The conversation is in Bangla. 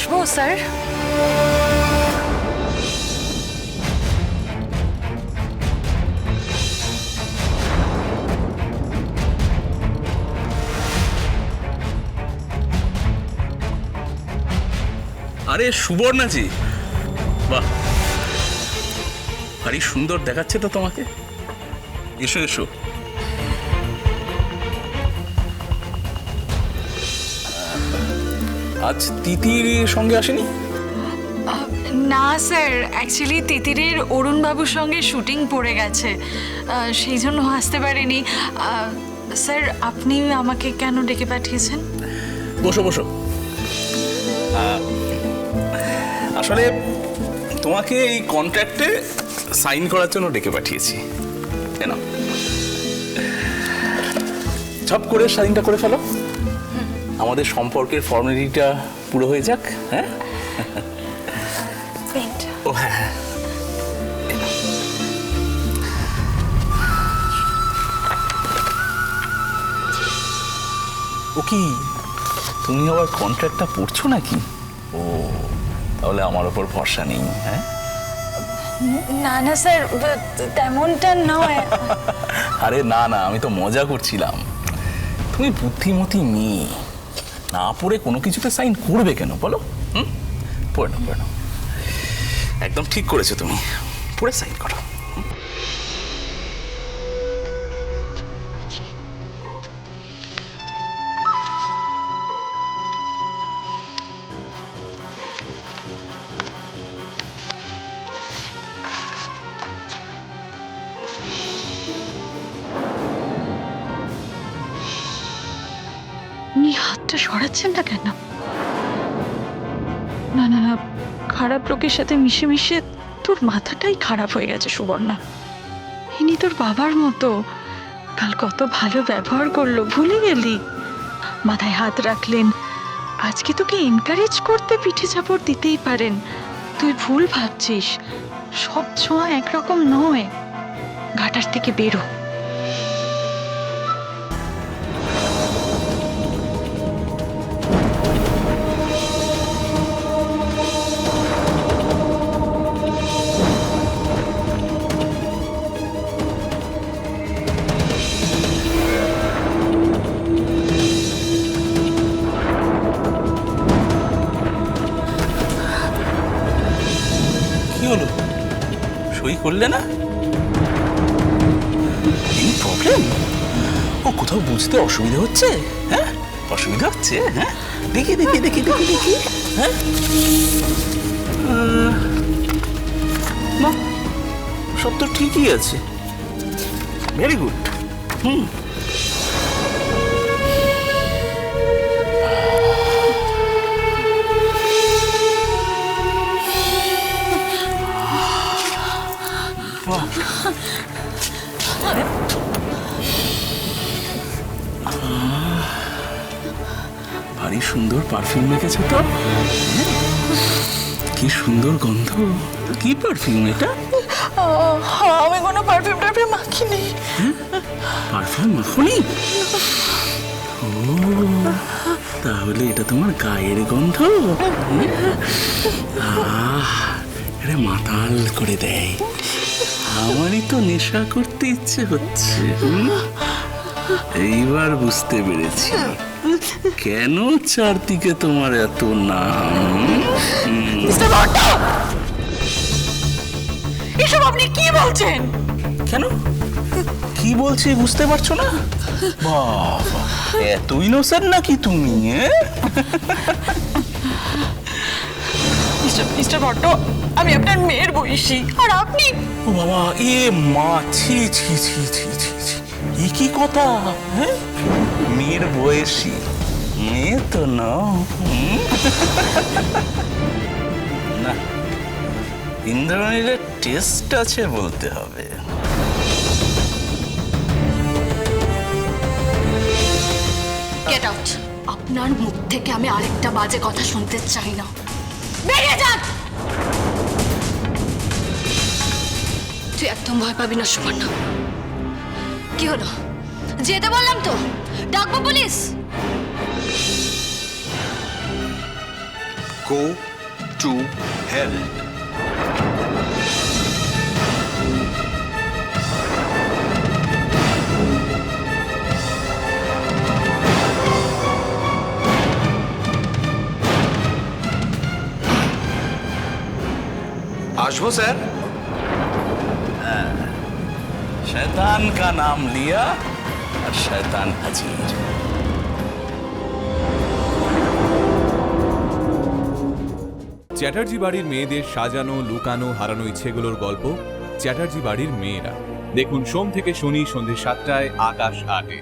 আসব স্যার? আরে সুবর্ণাজি। বাহ। ভারী সুন্দর দেখাচ্ছে তো তোমাকে। এসো এসো। আজ তিতির সঙ্গে আসেনি? না স্যার। অ্যাকচুয়ালি তিতিরের অরুণবাবুর সঙ্গে শুটিং পড়ে গেছে। সেই জন্য আসতে পারেনি। স্যার আপনি আমাকে কেন ডেকে পাঠিয়েছেন? বসো বসো। আসলে তোমাকে এই কন্ট্রাক্টে সাইন করার জন্য ডেকে পাঠিয়েছি। কেন ঝপ করে সাইনটা করে ফেলো। আমাদের সম্পর্কের ফর্মালিটিটা পুরো হয়ে যাক হ্যাঁ? ও হ্যাঁ হ্যাঁ। ও কি তুমি আবার কন্ট্রাক্টটা পড়ছো নাকি? ও তাহলে আমার ওপর ভরসা নেই হ্যাঁ? না না স্যার তেমনটা নয়। আরে না না আমি তো মজা করছিলাম। তুমি বুদ্ধিমতী মেয়ে। না পড়ে কোনো কিছুতে সাইন করবে কেন? বলো। হুম? পড়ে নাও পড়ে নাও। একদম ঠিক করেছ তুমি। পড়ে সাইন করো। উনি হাতটা সরাচ্ছেন না কেন? না না না, খারাপ লোকের সাথে মিশে মিশে তোর মাথাটাই খারাপ হয়ে গেছে, সুবর্ণা। ইনি তোর বাবার মতো। কাল কত ভালো ব্যবহার করল, ভুলে গেলি? মাথায় হাত রাখলেন। আজকে তোকে এনকারেজ করতে পিঠে চাপড় দিতেই পারেন। তুই ভুল ভাবছিস। সব ছোঁয়া একরকম নয়। ঘাটার থেকে বেরো। করলে না? এই প্রবলেম ও, কোথাও বুঝতে অসুবিধা হচ্ছে? হ্যাঁ? অসুবিধা হচ্ছে হ্যাঁ? দেখি দেখি দেখি দেখি দেখি হ্যাঁ? সব তো ঠিকই আছে। Very good hmm. ভারী সুন্দর পারফিউম মেখেছে তো? কি সুন্দর গন্ধ। কি পারফিউম এটা? আমি কোনো পারফিউম টারফিউম মাখিনি। পারফিউম মাখনি? ও তাহলে এটা তোমার গায়ের গন্ধ। এটা মাতাল করে দেয়। আমারই তো নেশা করতে ইচ্ছে হচ্ছে? এইবার বুঝতে পেরেছি। কেন চারদিকে তোমার এত নাম? এসব আপনি কি বলছেন? কেন? কি বলছি বুঝতে পারছ না? বাবা এত ইনোসেন্ট নাকি তুমি মিস্টার মিস্টার ভট্ট আমি আপনার মেয়ের বয়সী আর আপনি ও বাবা এ মা ছি ছি ছি ছি ছি। ছি এ কি কথা? হ্যাঁ? মেয়ের বয়সী। মেয়ে তো না। ইন্দ্রাণীর টেস্ট আছে বলতে হবে। গেট আউট আপনার মুখ থেকে আমি আরেকটা বাজে কথা শুনতে চাই না। বেরিয়ে যান! তুই একদম ভয় পাবি না, সুবর্ণা। কি হলো? যেতে বললাম তো। ডাকবো পুলিশ। Go টু হেল আসব স্যার? शैतान का नाम लिया और शैतान हाजिर চ্যাটার্জি বাড়ির মেয়েদের সাজানো লুকানো হারানো ইচ্ছেগুলোর গল্প চ্যাটার্জি বাড়ির মেয়েরা দেখুন সোম থেকে শনি সন্ধ্যে সাতটায় আকাশ আটে